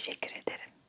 Teşekkür ederim.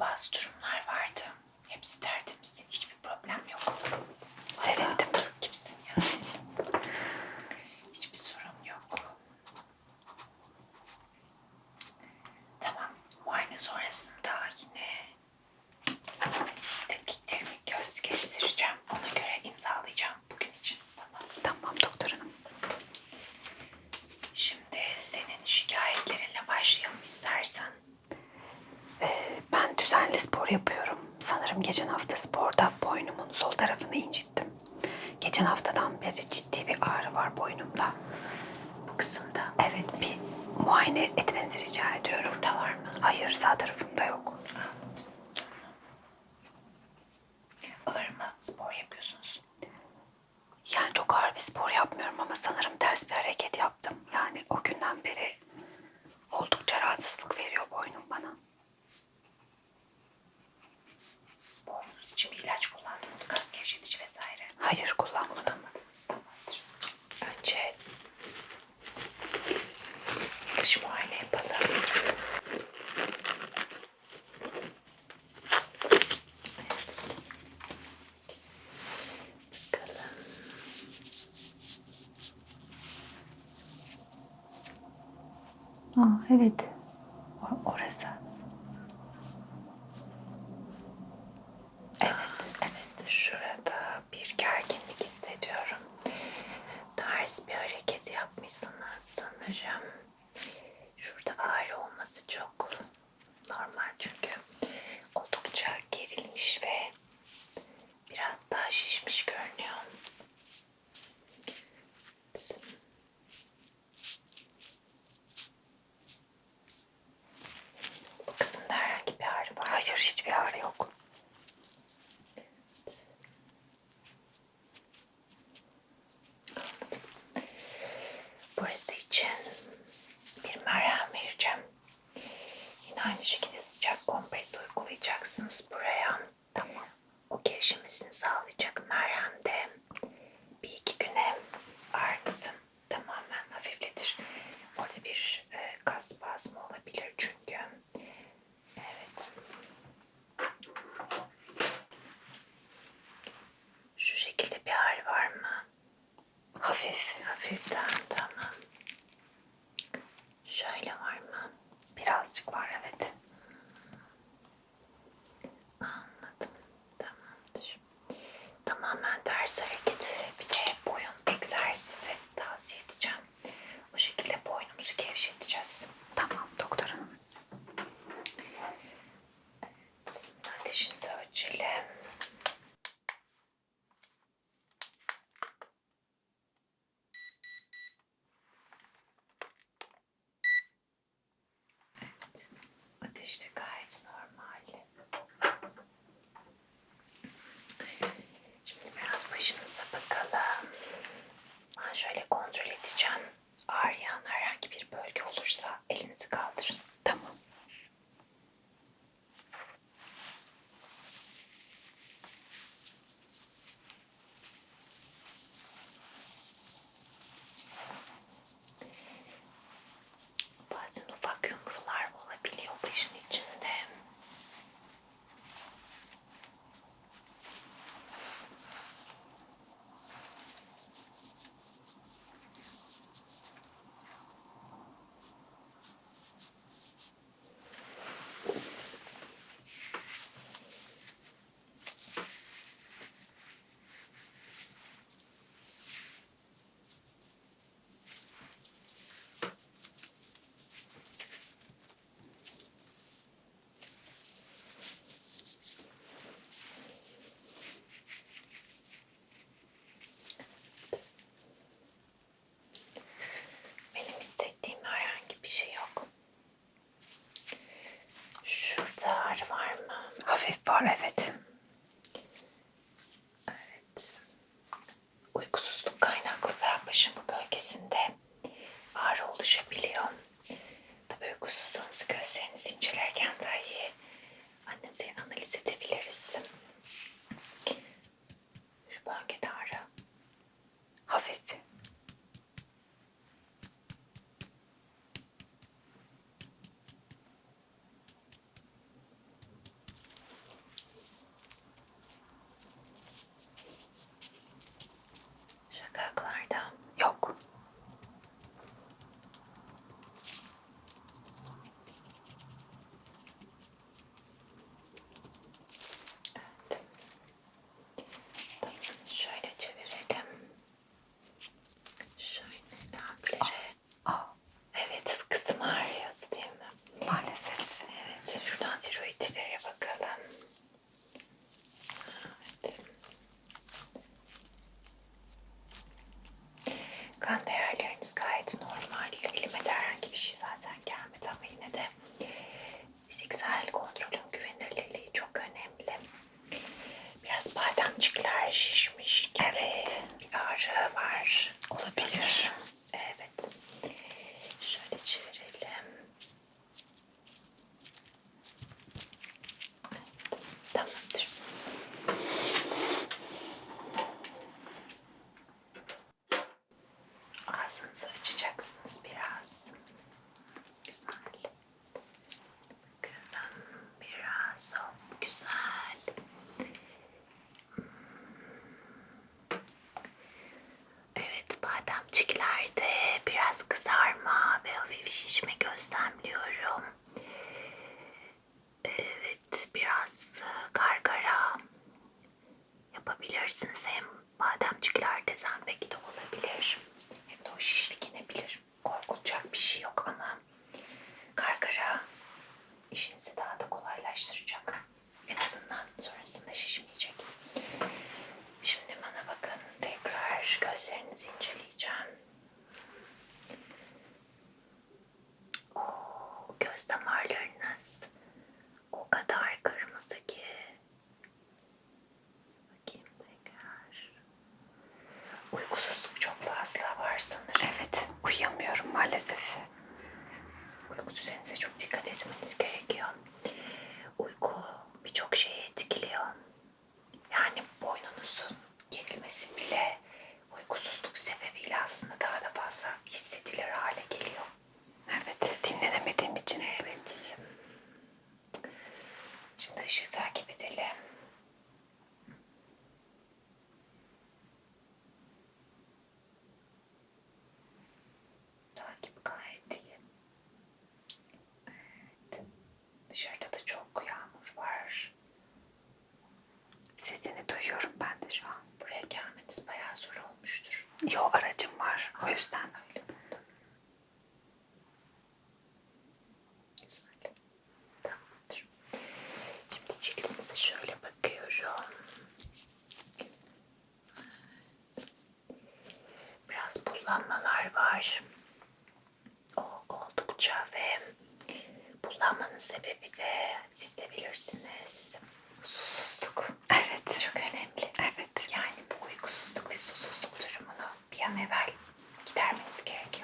bazı durumlar vardı. Hepsi tertemiz. Hiçbir problem yok. Sevindim. spor yapıyorum. Sanırım geçen hafta sporda boynumun sol tarafını incittim. Geçen haftadan beri ciddi bir ağrı var boynumda. Bu kısımda? Evet bir muayene etmenizi rica ediyorum. Burada var mı? Hayır sağ tarafımda yok. dış muayene yapalım. Evet. Bakalım. Aa, evet. Hatta şişmiş görünüyor. bakalım. Ben şöyle kontrol edeceğim. Ağrıyan herhangi bir bölge olursa elini evvel gidermeniz gerekiyor.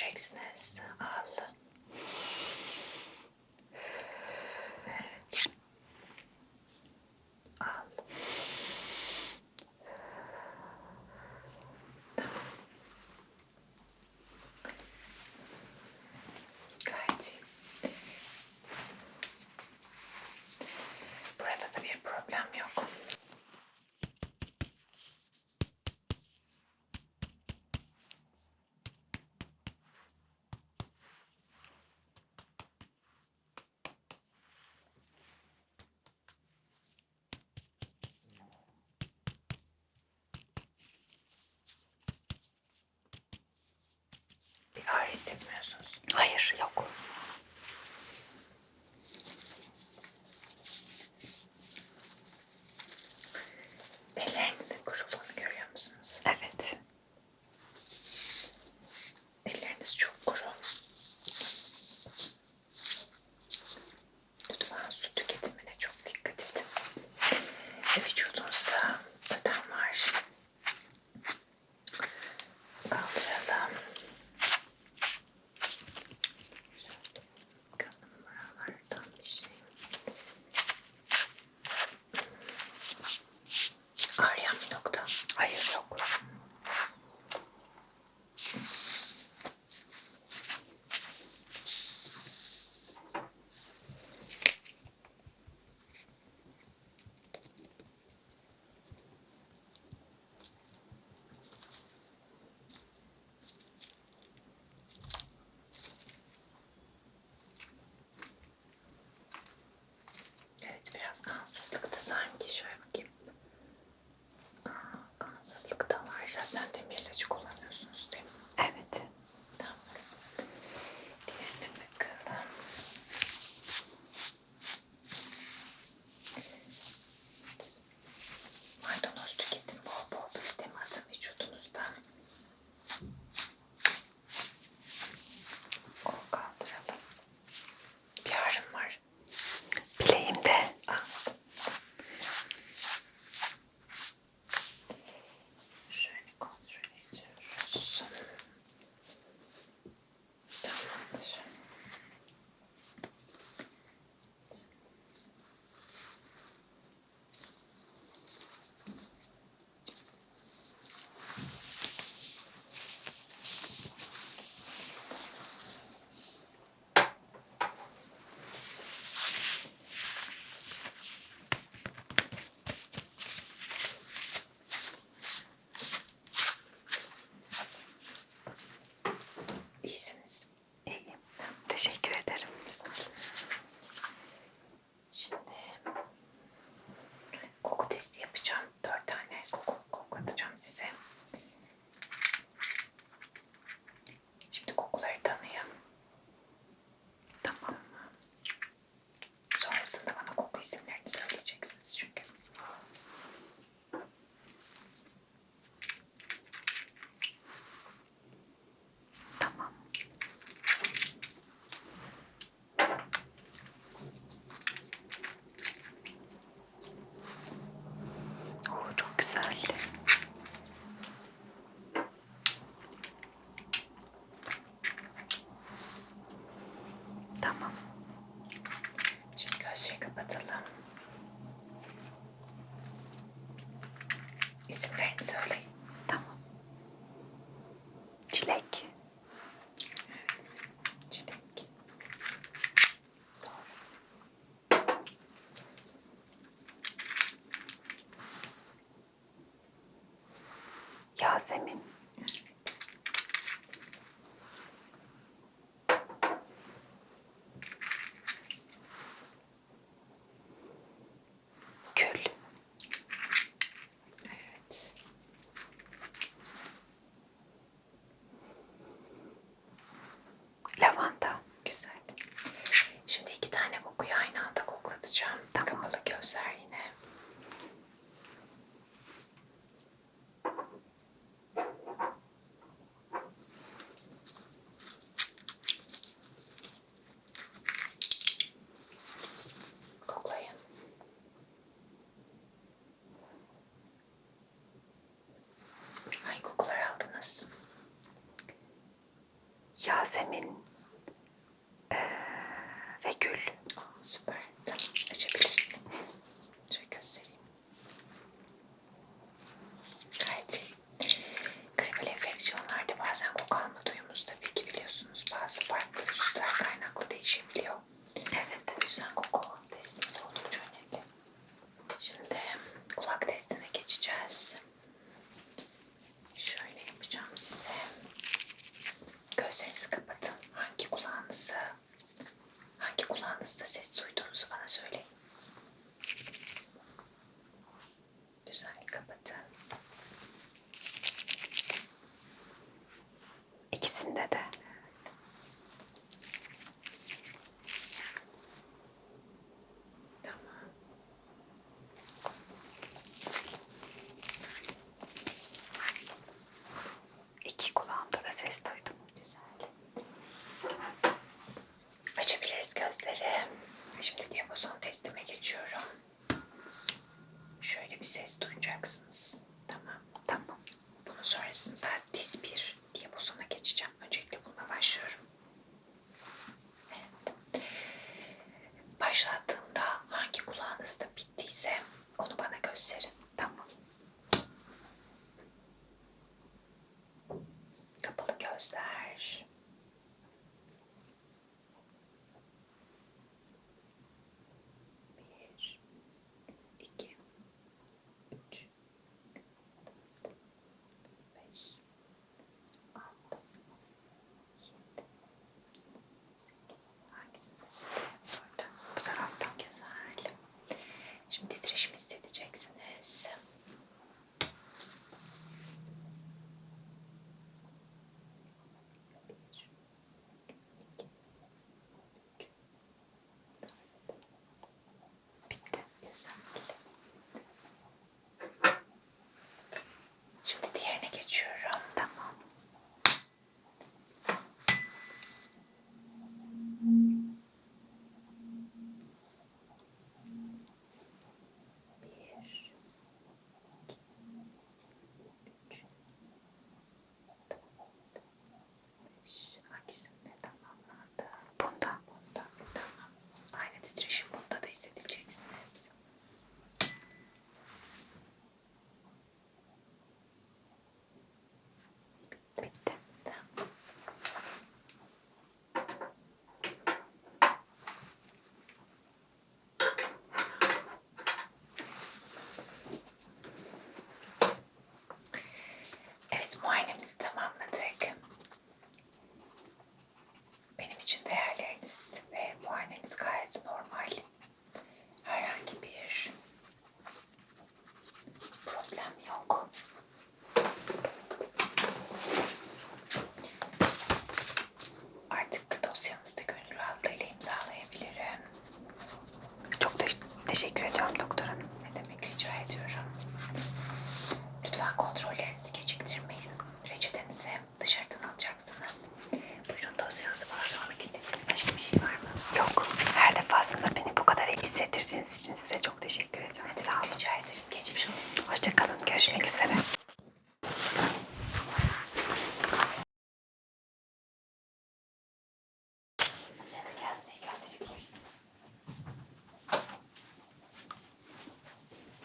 consciousness hissetmiyorsunuz. Hayır yok. lessons. Yasemin ee, ve Gül. Süper.